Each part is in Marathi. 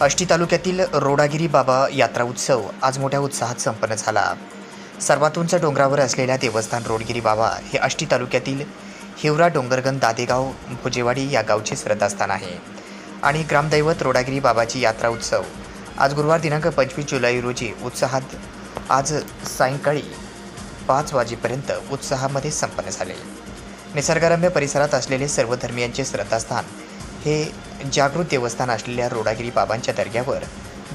आष्टी तालुक्यातील रोडागिरी बाबा यात्रा उत्सव आज मोठ्या उत्साहात संपन्न झाला. सर्वात उंच डोंगरावर असलेल्या देवस्थान रोडगिरी बाबा हे आष्टी तालुक्यातील हिवरा डोंगरगण दादेगाव भुजेवाडी या गावचे श्रद्धास्थान आहे. आणि ग्रामदैवत रोडागिरी बाबाची यात्रा उत्सव आज गुरुवार दिनांक पंचवीस जुलै रोजी उत्साहात आज सायंकाळी पाच वाजेपर्यंत उत्साहामध्ये संपन्न झाले. निसर्गरम्य परिसरात असलेले सर्व धर्मियांचे श्रद्धास्थान हे जागृत देवस्थान असलेल्या रोडागिरी बाबांच्या दर्ग्यावर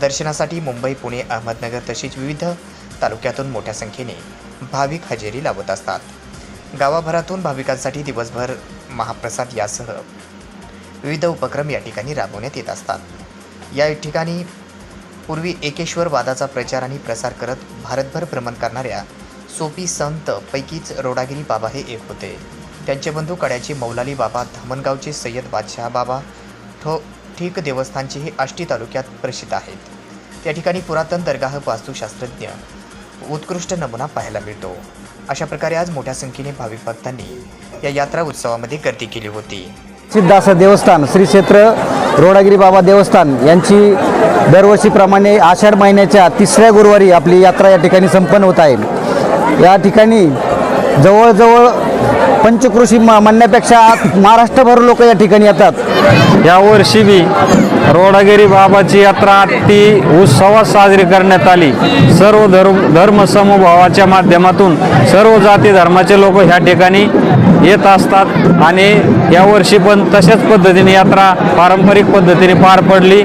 दर्शनासाठी मुंबई पुणे अहमदनगर तसेच विविध तालुक्यातून मोठ्या संख्येने भाविक हजेरी लावत असतात. गावाभरातून भाविकांसाठी दिवसभर महाप्रसाद यासह विविध उपक्रम या ठिकाणी राबवण्यात येत असतात. या ठिकाणी पूर्वी एकेश्वर वादाचा प्रचार आणि प्रसार करत भारतभर भ्रमण करणाऱ्या सोपी संत पैकीच रोडागिरी बाबा हे एक होते. त्यांचे बंधू कड्याचे मौलाली बाबा धामणगावचे सय्यद बादशाह बाबा ठो ठीक देवस्थानचे हे आष्टी तालुक्यात प्रसिद्ध आहेत. त्या ठिकाणी पुरातन दर्गाह वास्तुशास्त्रज्ञ उत्कृष्ट नमुना पाहायला मिळतो. अशा प्रकारे आज मोठ्या संख्येने भाविक भक्तांनी या यात्रा उत्सवामध्ये गर्दी केली होती. सिद्धास असं देवस्थान श्री क्षेत्र रोडागिरी बाबा देवस्थान यांची दरवर्षीप्रमाणे आषाढ महिन्याच्या तिसऱ्या गुरुवारी आपली यात्रा या ठिकाणी संपन्न होत आहे. या ठिकाणी जवळजवळ पंचकृषी म- म्हणण्यापेक्षा महाराष्ट्रभर लोक या ठिकाणी येतात. यावर्षी बी रोडागिरी बाबाची यात्रा अति उत्सवात साजरी करण्यात आली. सर्व धर्म धर्मसमभावाच्या माध्यमातून सर्व जाती धर्माचे लोक ह्या ठिकाणी येत असतात आणि यावर्षी पण तशाच पद्धतीने यात्रा पारंपरिक पद्धतीने पार पडली.